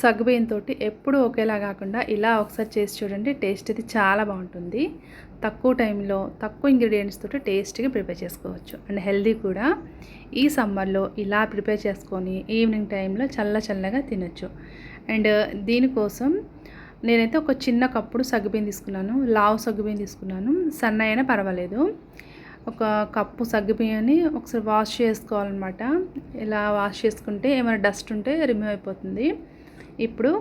సగ్గుబియ్యంతో ఎప్పుడు ఒకేలా కాకుండా ఇలా ఒకసారి చేసి చూడండి టేస్ట్ ఇది చాలా బాగుంటుంది. తక్కువ టైంలో తక్కువ ఇంగ్రీడియంట్స్ తోటి టేస్ట్గా ప్రిపేర్ చేసుకోవచ్చు. అండ్ హెల్దీ కూడా. ఈ సమ్మర్లో ఇలా ప్రిపేర్ చేసుకొని ఈవినింగ్ టైంలో చల్ల చల్లగా తినొచ్చు. అండ్ దీనికోసం నేనైతే ఒక చిన్న కప్పుడు సగ్గుబియ్యం తీసుకున్నాను. లావు సగ్గుబియ్యం తీసుకున్నాను. సన్న అయినా పర్వాలేదు. ఒక కప్పు సగ్గుబియ్యాన్ని ఒకసారి వాష్ చేసుకోవాలన్నమాట. ఇలా వాష్ చేసుకుంటే ఏమైనా డస్ట్ ఉంటే రిమూవ్ అయిపోతుంది. ఇప్పుడు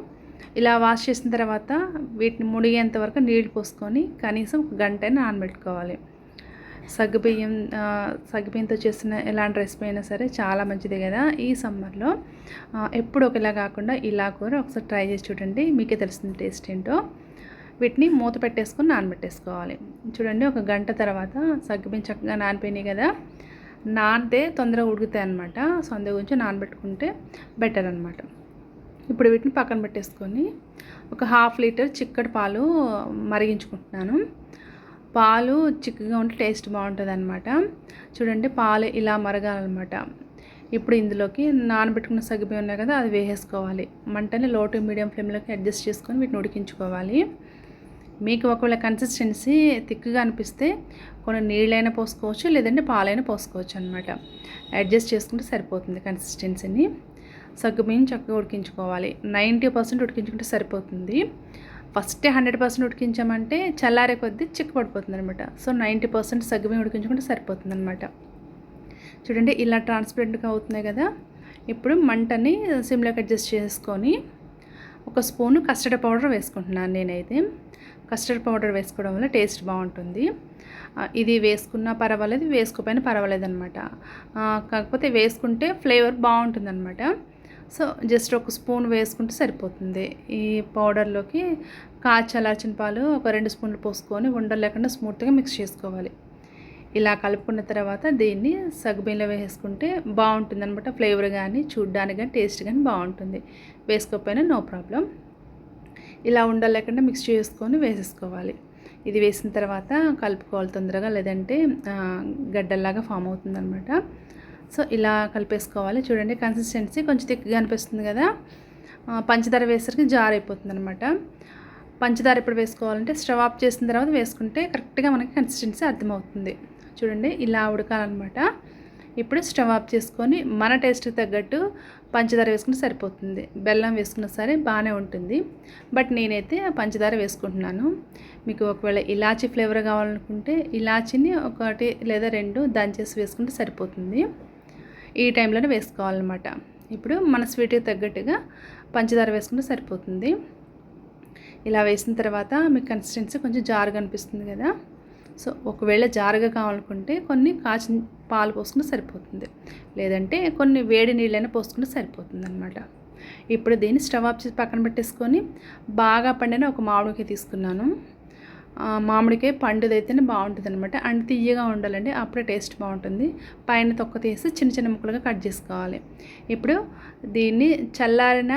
ఇలా వాష్ చేసిన తర్వాత వీటిని ముడిగేంత వరకు నీళ్ళు పోసుకొని కనీసం గంట నానబెట్టుకోవాలి. సగ్గుబియ్యం సగ్గుబియ్యంతో చేసిన ఎలాంటి రెసిపీ అయినా సరే చాలా మంచిది కదా ఈ సమ్మర్లో. ఎప్పుడు ఒకలా కాకుండా ఇలా కూర ఒకసారి ట్రై చేసి చూడండి మీకే తెలుస్తుంది టేస్ట్ ఏంటో. వీటిని మూత పెట్టేసుకొని నానబెట్టేసుకోవాలి. చూడండి ఒక గంట తర్వాత సగ్గుబియ్యం చక్కగా నానిపోయినాయి కదా. నానితే తొందరగా ఉడుకుతాయి అనమాట సో అందు గురించి నానబెట్టుకుంటే బెటర్ అనమాట ఇప్పుడు వీటిని పక్కన పెట్టేసుకొని ఒక హాఫ్ లీటర్ చిక్కటి పాలు మరిగించుకుంటున్నాను. పాలు చిక్కగా ఉంటే టేస్ట్ బాగుంటుంది అనమాట చూడండి పాలు ఇలా మరగాలన్నమాట. ఇప్పుడు ఇందులోకి నానబెట్టుకున్న సగ్గుబియ్యం ఉన్నాయి కదా అది వేసేసుకోవాలి. మంటని లో టు మీడియం ఫ్లేమ్లోకి అడ్జస్ట్ చేసుకొని వీటిని ఉడికించుకోవాలి. మీకు ఒకవేళ కన్సిస్టెన్సీ థిక్గా అనిపిస్తే కొన్ని నీళ్ళైనా పోసుకోవచ్చు లేదంటే పాలైనా పోసుకోవచ్చు అనమాట అడ్జస్ట్ చేసుకుంటే సరిపోతుంది కన్సిస్టెన్సీని సగ్గుబియ్యం చక్కగా ఉడికించుకోవాలి. నైంటీ పర్సెంట్ ఉడికించుకుంటే సరిపోతుంది. ఫస్ట్ హండ్రెడ్ పర్సెంట్ ఉడికించామంటే చల్లారే కొద్దీ చిక్కు పడిపోతుంది అనమాట సో నైంటీ పర్సెంట్ సగ్గుబియ్యం ఉడికించుకుంటే సరిపోతుంది అనమాట చూడండి ఇలా ట్రాన్స్పరెంట్గా అవుతున్నాయి కదా. ఇప్పుడు మంటని సిమ్లోకి అడ్జస్ట్ చేసుకొని ఒక స్పూను కస్టర్డ్ పౌడర్ వేసుకుంటున్నాను నేనైతే. కస్టర్డ్ పౌడర్ వేసుకోవడం వల్ల టేస్ట్ బాగుంటుంది. ఇది వేసుకున్నా పర్వాలేదు వేసుకోపోయినా పర్వాలేదు అనమాట కాకపోతే వేసుకుంటే ఫ్లేవర్ బాగుంటుంది అనమాట సో జస్ట్ ఒక స్పూన్ వేసుకుంటే సరిపోతుంది. ఈ పౌడర్లోకి కాచలాచిన పాలు ఒక రెండు స్పూన్లు పోసుకొని ఉండలు లేకుండా స్మూత్గా మిక్స్ చేసుకోవాలి. ఇలా కలుపుకున్న తర్వాత దీన్ని సగ్బీన్లో వేసుకుంటే బాగుంటుంది అనమాట ఫ్లేవర్ కానీ చూడ్డానికి కానీ టేస్ట్ కానీ బాగుంటుంది. వేసుకోకపోయినా నో ప్రాబ్లం. ఇలా ఉండలేకుండా మిక్స్ చేసుకొని వేసేసుకోవాలి. ఇది వేసిన తర్వాత కలుపుకోవాలి తొందరగా లేదంటే గడ్డల్లాగా ఫామ్ అవుతుందన్నమాట. సో ఇలా కలిపేసుకోవాలి. చూడండి కన్సిస్టెన్సీ కొంచెం థిక్గా అనిపిస్తుంది కదా. పంచదార వేసరికి జార్ అయిపోతుంది అనమాట పంచదార ఎప్పుడు వేసుకోవాలంటే స్టవ్ ఆఫ్ చేసిన తర్వాత వేసుకుంటే కరెక్ట్గా మనకి కన్సిస్టెన్సీ అర్థమవుతుంది. చూడండి ఇలా ఉడకాలన్నమాట. ఇప్పుడు స్టవ్ ఆఫ్ చేసుకొని మన టేస్ట్కి తగ్గట్టు పంచదార వేసుకుంటే సరిపోతుంది. బెల్లం వేసుకున్న సరే బాగానే ఉంటుంది. బట్ నేనైతే పంచదార వేసుకుంటున్నాను. మీకు ఒకవేళ ఇలాచీ ఫ్లేవర్ కావాలనుకుంటే ఇలాచీని ఒకటి లేదా రెండు దంచేసి వేసుకుంటే సరిపోతుంది. ఈ టైంలోనే వేసుకోవాలన్నమాట. ఇప్పుడు మన స్వీట్కి తగ్గట్టుగా పంచదార వేసుకుంటే సరిపోతుంది. ఇలా వేసిన తర్వాత మీకు కన్సిస్టెన్సీ కొంచెం జారుగా అనిపిస్తుంది కదా. సో ఒకవేళ జారుగా కావాలనుకుంటే కొన్ని కాచిన పాలు పోసుకుంటే సరిపోతుంది. లేదంటే కొన్ని వేడి నీళ్ళైనా పోసుకుంటే సరిపోతుంది అనమాట ఇప్పుడు దీన్ని స్టవ్ ఆఫ్ చేసి పక్కన పెట్టేసుకొని బాగా పండిన ఒక మామిడికాయ తీసుకున్నాను. మామిడికాయ పండుదైతేనే బాగుంటుంది అనమాట అండ్ తీయగా ఉండాలండి అప్పుడే టేస్ట్ బాగుంటుంది. పైన తొక్క తీసి చిన్న చిన్న ముక్కలుగా కట్ చేసుకోవాలి. ఇప్పుడు దీన్ని చల్లారిన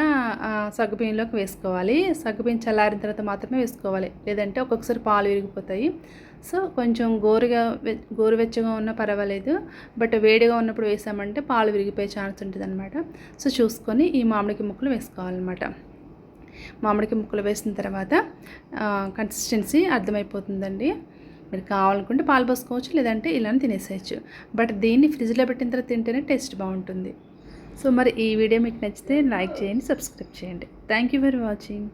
సగ్గుబియ్యంలోకి వేసుకోవాలి. సగ్గుబియ్యం చల్లారిన తర్వాత మాత్రమే వేసుకోవాలి. లేదంటే ఒక్కొక్కసారి పాలు విరిగిపోతాయి. సో కొంచెం గోరుగా గోరువెచ్చగా ఉన్నా పర్వాలేదు. బట్ వేడిగా ఉన్నప్పుడు వేసామంటే పాలు విరిగిపోయే ఛాన్స్ ఉంటుంది అనమాట సో చూసుకొని ఈ మామిడికి ముక్కలు వేసుకోవాలన్నమాట. మామిడికి ముక్కలు వేసిన తర్వాత కన్సిస్టెన్సీ అర్థమైపోతుందండి. మీరు కావాలనుకుంటే పాలు పోసుకోవచ్చు లేదంటే ఇలానే తినేసేయచ్చు. బట్ దీన్ని ఫ్రిడ్జ్లో పెట్టిన తర్వాత తింటేనే టేస్ట్ బాగుంటుంది. సో మరి ఈ వీడియో మీకు నచ్చితే లైక్ చేయండి సబ్స్క్రైబ్ చేయండి. Thank you for watching.